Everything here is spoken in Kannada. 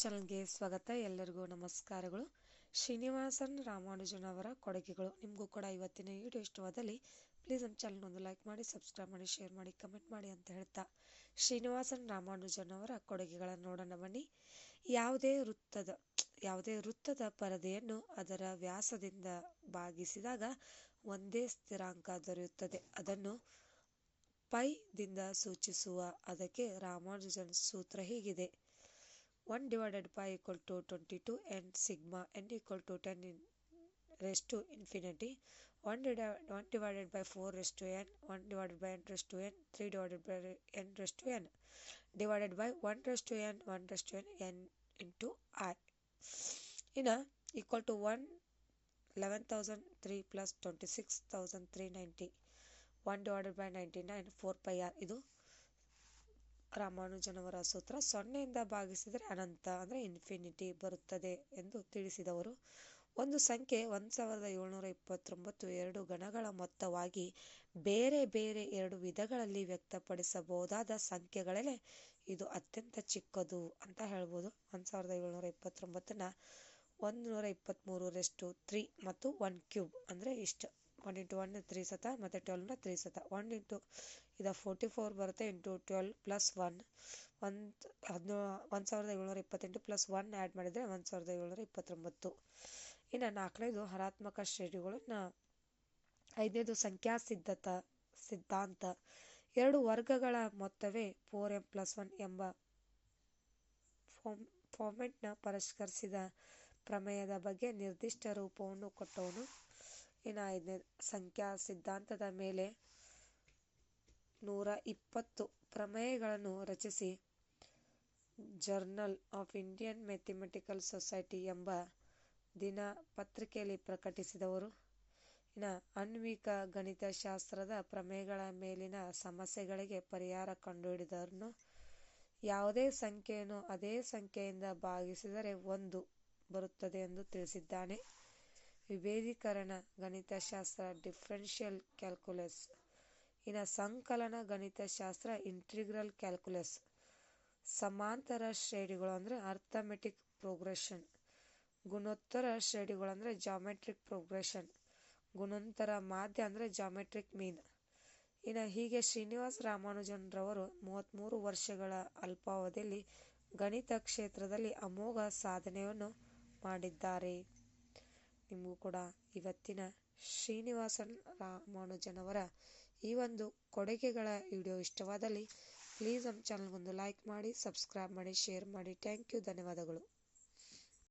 ಚಾನಲ್ಗೆ ಸ್ವಾಗತ. ಎಲ್ಲರಿಗೂ ನಮಸ್ಕಾರಗಳು. ಶ್ರೀನಿವಾಸನ್ ರಾಮಾನುಜನ್ ಅವರ ಕೊಡುಗೆಗಳು. ನಿಮಗೂ ಕೂಡ ಇವತ್ತಿನ ವಿಡಿಯೋ ಇಷ್ಟವಾದಲ್ಲಿ ಪ್ಲೀಸ್ ನಮ್ಮ ಚಾನಲ್ ಒಂದು ಲೈಕ್ ಮಾಡಿ, ಸಬ್ಸ್ಕ್ರೈಬ್ ಮಾಡಿ, ಶೇರ್ ಮಾಡಿ, ಕಮೆಂಟ್ ಮಾಡಿ ಅಂತ ಹೇಳ್ತಾ ಶ್ರೀನಿವಾಸನ್ ರಾಮಾನುಜನ್ ಅವರ ಕೊಡುಗೆಗಳನ್ನು ನೋಡೋಣ ಬನ್ನಿ. ಯಾವುದೇ ವೃತ್ತದ ಯಾವುದೇ ವೃತ್ತದ ಪರದೆಯನ್ನು ಅದರ ವ್ಯಾಸದಿಂದ ಭಾಗಿಸಿದಾಗ ಒಂದೇ ಸ್ಥಿರಾಂಕ ದೊರೆಯುತ್ತದೆ. ಅದನ್ನು ಪೈದಿಂದ ಸೂಚಿಸುವ, ಅದಕ್ಕೆ ರಾಮಾನುಜನ್ ಸೂತ್ರ ಹೀಗಿದೆ. 1 divided by equal to 22 and sigma n equal to 10 in raised to infinity. 1, divided, 1 divided by 4 raised to n 1 divided by n raised to n 3 divided by n raised to n. Divided by 1 raised to n 1 raised to n n into i. In a equal to 1 11003 plus 26390 1 divided by 99 4 pi r. ಇದು ರಾಮಾನುಜನವರ ಸೂತ್ರ ಸೊನ್ನೆಯಿಂದ ಭಾಗಿಸಿದರೆ ಅನಂತ ಅಂದರೆ ಇನ್ಫಿನಿಟಿ ಬರುತ್ತದೆ ಎಂದು ತಿಳಿಸಿದವರು. ಒಂದು ಸಂಖ್ಯೆ ಒಂದು ಸಾವಿರದ ಏಳ್ನೂರ ಇಪ್ಪತ್ತೊಂಬತ್ತು ಎರಡು ಗಣಗಳ ಮೊತ್ತವಾಗಿ ಬೇರೆ ಬೇರೆ ಎರಡು ವಿಧಗಳಲ್ಲಿ ವ್ಯಕ್ತಪಡಿಸಬಹುದಾದ ಸಂಖ್ಯೆಗಳಲ್ಲೇ ಇದು ಅತ್ಯಂತ ಚಿಕ್ಕದು ಅಂತ ಹೇಳ್ಬೋದು. ಒಂದು ಸಾವಿರದ ಏಳ್ನೂರ ಇಪ್ಪತ್ತೊಂಬತ್ತನ್ನ ಒಂದು ನೂರ ಇಪ್ಪತ್ತ್ಮೂರು ರೆಸ್ಟು ತ್ರೀ ಮತ್ತು ಒನ್ ಕ್ಯೂಬ್ ಅಂದರೆ ಇಷ್ಟು. ಒನ್ ಇಂಟು ಒನ್ ತ್ರೀ ಸತ ಮತ್ತು ಟ್ವೆಲ್ವ್ನ ತ್ರೀ ಸತ. ಒನ್ ಇಂಟು ಇದು ಫೋರ್ಟಿ ಫೋರ್ ಬರುತ್ತೆ ಇಂಟು ಟ್ವೆಲ್ ಪ್ಲಸ್ ಒನ್ ಒಂದು ಹದಿನೋ, ಒಂದು ಸಾವಿರದ ಏಳ್ನೂರ ಇಪ್ಪತ್ತೆಂಟು ಪ್ಲಸ್ ಒನ್ ಆ್ಯಡ್ ಮಾಡಿದರೆ ಒಂದು ಸಾವಿರದ ಏಳ್ನೂರ ಇಪ್ಪತ್ತೊಂಬತ್ತು. ಇನ್ನು ನಾಲ್ಕನೇದು ಹರಾತ್ಮಕ ಶ್ರೇಣಿಗಳನ್ನು ಐದನೇದು ಸಂಖ್ಯಾ ಸಿದ್ಧತ, ಸಿದ್ಧಾಂತ. ಎರಡು ವರ್ಗಗಳ ಮೊತ್ತವೇ ಫೋರ್ ಎಂ ಪ್ಲಸ್ ಒನ್ ಎಂಬ ಫೋಮ್ ಫಾರ್ಮೆಟ್ನ ಪರಿಷ್ಕರಿಸಿದ ಪ್ರಮೇಯದ ಬಗ್ಗೆ ನಿರ್ದಿಷ್ಟ ರೂಪವನ್ನು ಕೊಟ್ಟವನು. ಇನ್ನು ಐದನೇ ಸಂಖ್ಯಾ ಸಿದ್ಧಾಂತದ ಮೇಲೆ ನೂರ ಇಪ್ಪತ್ತು ಪ್ರಮೇಯಗಳನ್ನು ರಚಿಸಿ. Journal of Indian mathematical society ಎಂಬ ದಿನ ಪತ್ರಿಕೆಯಲ್ಲಿ ಪ್ರಕಟಿಸಿದವರು, ಇನ್ನು ಅನ್ವಿಕ ಗಣಿತಶಾಸ್ತ್ರದ ಪ್ರಮೇಯಗಳ ಮೇಲಿನ ಸಮಸ್ಯೆಗಳಿಗೆ ಪರಿಹಾರ ಕಂಡುಹಿಡಿದವರನ್ನು ಯಾವುದೇ ಸಂಖ್ಯೆಯನ್ನು ಅದೇ ಸಂಖ್ಯೆಯಿಂದ ಭಾಗಿಸಿದರೆ ಒಂದು ಬರುತ್ತದೆ ಎಂದು ತಿಳಿಸಿದ್ದಾನೆ. ವಿಭೇದೀಕರಣ ಗಣಿತಶಾಸ್ತ್ರ ಡಿಫ್ರೆನ್ಷಿಯಲ್ ಕ್ಯಾಲ್ಕುಲಸ್ ಇನ್ನು ಸಂಕಲನ ಗಣಿತಶಾಸ್ತ್ರ ಇಂಟಿಗ್ರಲ್ ಕ್ಯಾಲ್ಕುಲಸ್ ಸಮಾಂತರ ಶ್ರೇಣಿಗಳು ಅಂದರೆ ಅರ್ಥಮೆಟಿಕ್ ಪ್ರೋಗ್ರೆಷನ್ ಗುಣೋತ್ತರ ಶ್ರೇಣಿಗಳು ಅಂದರೆ ಜಾಮೆಟ್ರಿಕ್ ಪ್ರೋಗ್ರೆಷನ್ ಗುಣೋತ್ತರ ಮಾಧ್ಯ ಅಂದರೆ ಜಾಮೆಟ್ರಿಕ್ ಮೀನ್ ಇನ್ನು ಹೀಗೆ ಶ್ರೀನಿವಾಸ ರಾಮಾನುಜನ್ರವರು ಮೂವತ್ತ್ಮೂರು ವರ್ಷಗಳ ಅಲ್ಪಾವಧಿಯಲ್ಲಿ ಗಣಿತ ಕ್ಷೇತ್ರದಲ್ಲಿ ಅಮೋಘ ಸಾಧನೆಯನ್ನು ಮಾಡಿದ್ದಾರೆ. ನಿಮಗೂ ಕೂಡ ಇವತ್ತಿನ ಶ್ರೀನಿವಾಸನ್ ರಾಮಾನುಜನವರ ಈ ಒಂದು ಕೊಡುಗೆಗಳ ವಿಡಿಯೋ ಇಷ್ಟವಾದಲ್ಲಿ ಪ್ಲೀಸ್ ನಮ್ಮ ಚಾನಲ್ಗೊಂದು ಲೈಕ್ ಮಾಡಿ ಸಬ್ಸ್ಕ್ರೈಬ್ ಮಾಡಿ ಶೇರ್ ಮಾಡಿ. ಥ್ಯಾಂಕ್ ಯು ಧನ್ಯವಾದಗಳು.